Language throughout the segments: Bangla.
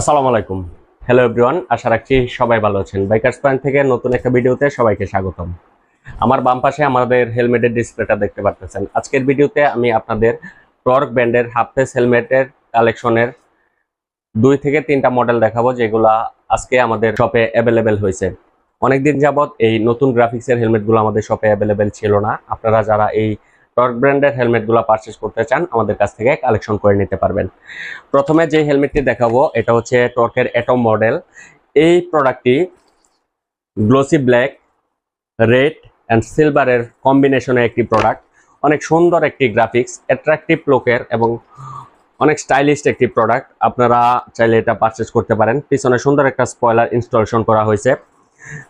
আসসালামু আলাইকুম। হ্যালো এভরিওয়ান আশা রাখছি সবাই ভালো আছেন। বাইকার্স পয়েন্ট থেকে নতুন একটা ভিডিওতে সবাইকে স্বাগতম। আমার বাম পাশে আমাদের হেলমেটের ডিসপ্লেটা দেখতে পাচ্ছেন আজকের ভিডিওতে আমি আপনাদের টর্ক ব্র্যান্ডের হাফ ফেস হেলমেটের কালেকশনের দুই থেকে তিনটা মডেল দেখাবো, যেগুলা আজকে আমাদের শপে অ্যাভেলেবেল হয়েছে। অনেকদিন যাবত এই নতুন গ্রাফিক্সের হেলমেটগুলো আমাদের শপে অ্যাভেলেবেল ছিল না। আপনারা যারা এই টর্ক ব্র্যান্ডের হেলমেটগুলো পারচেস করতে চান, আমাদের কাছ থেকে কালেকশন করে নিতে পারবেন। প্রথমে যে হেলমেটটি দেখাবো, এটা হচ্ছে টর্কের অ্যাটম মডেল এই প্রোডাক্টটি গ্লোসি ব্ল্যাক রেড অ্যান্ড সিলভারের কম্বিনেশনে একটি প্রোডাক্ট অনেক সুন্দর একটি গ্রাফিক্স অ্যাট্রাকটিভ লোকের এবং অনেক স্টাইলিশ একটি প্রোডাক্ট আপনারা চাইলে এটা পারচেস করতে পারেন। পিছনে সুন্দর একটা স্পয়লার ইনস্টলেশন করা হয়েছে।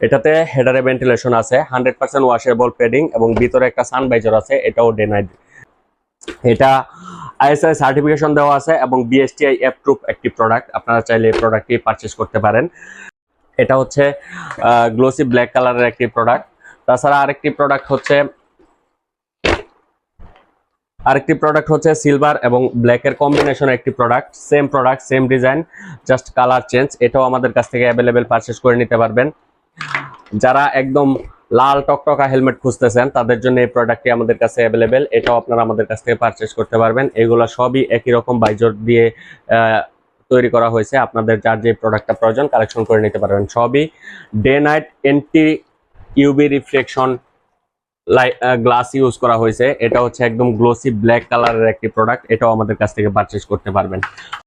এটাতে হেডারে ভেন্টিলেশন আছে, হান্ড্রেড পার্সেন্ট ওয়াশেবল প্যাডিং এবং ভিতরে একটা সানভাইজার আছে, এটাও ডে নাইট এটা আইএসআই সার্টিফিকেশন দেওয়া আছে এবং বিএসটিআই অ্যাপ প্রুফ একটি প্রোডাক্ট আপনারা চাইলে এই প্রোডাক্টটি পারচেস করতে পারেন। এটা হচ্ছে গ্লোসি ব্ল্যাক কালারের একটি প্রোডাক্ট তাছাড়া আরেকটি প্রোডাক্ট হচ্ছে, আরেকটি প্রোডাক্ট হচ্ছে সিলভার এবং ব্ল্যাকের কম্বিনেশন একটি product same product same design just colour change এটাও আমাদের কাছ থেকে অ্যাভেলেবেল পারচেস করে নিতে পারবেন। যারা একদম লাল টকটকা হেলমেট খুঁজতেছেন, তাদের জন্য এই প্রোডাক্টটি আমাদের কাছে অ্যাভেলেবেল এটাও আপনারা আমাদের কাছ থেকে পারচেস করতে পারবেন। এগুলো সবই একই রকম বাইজর দিয়ে তৈরি করা হয়েছে। আপনাদের যার যে প্রোডাক্টটা প্রয়োজন কালেকশন করে নিতে পারবেন। সবই day night anti UV reflection glass use করা হয়েছে। এটা হচ্ছে একদম গ্লোসি ব্ল্যাক কালারের একটি প্রোডাক্ট এটাও আমাদের কাছ থেকে পারচেস করতে পারবেন।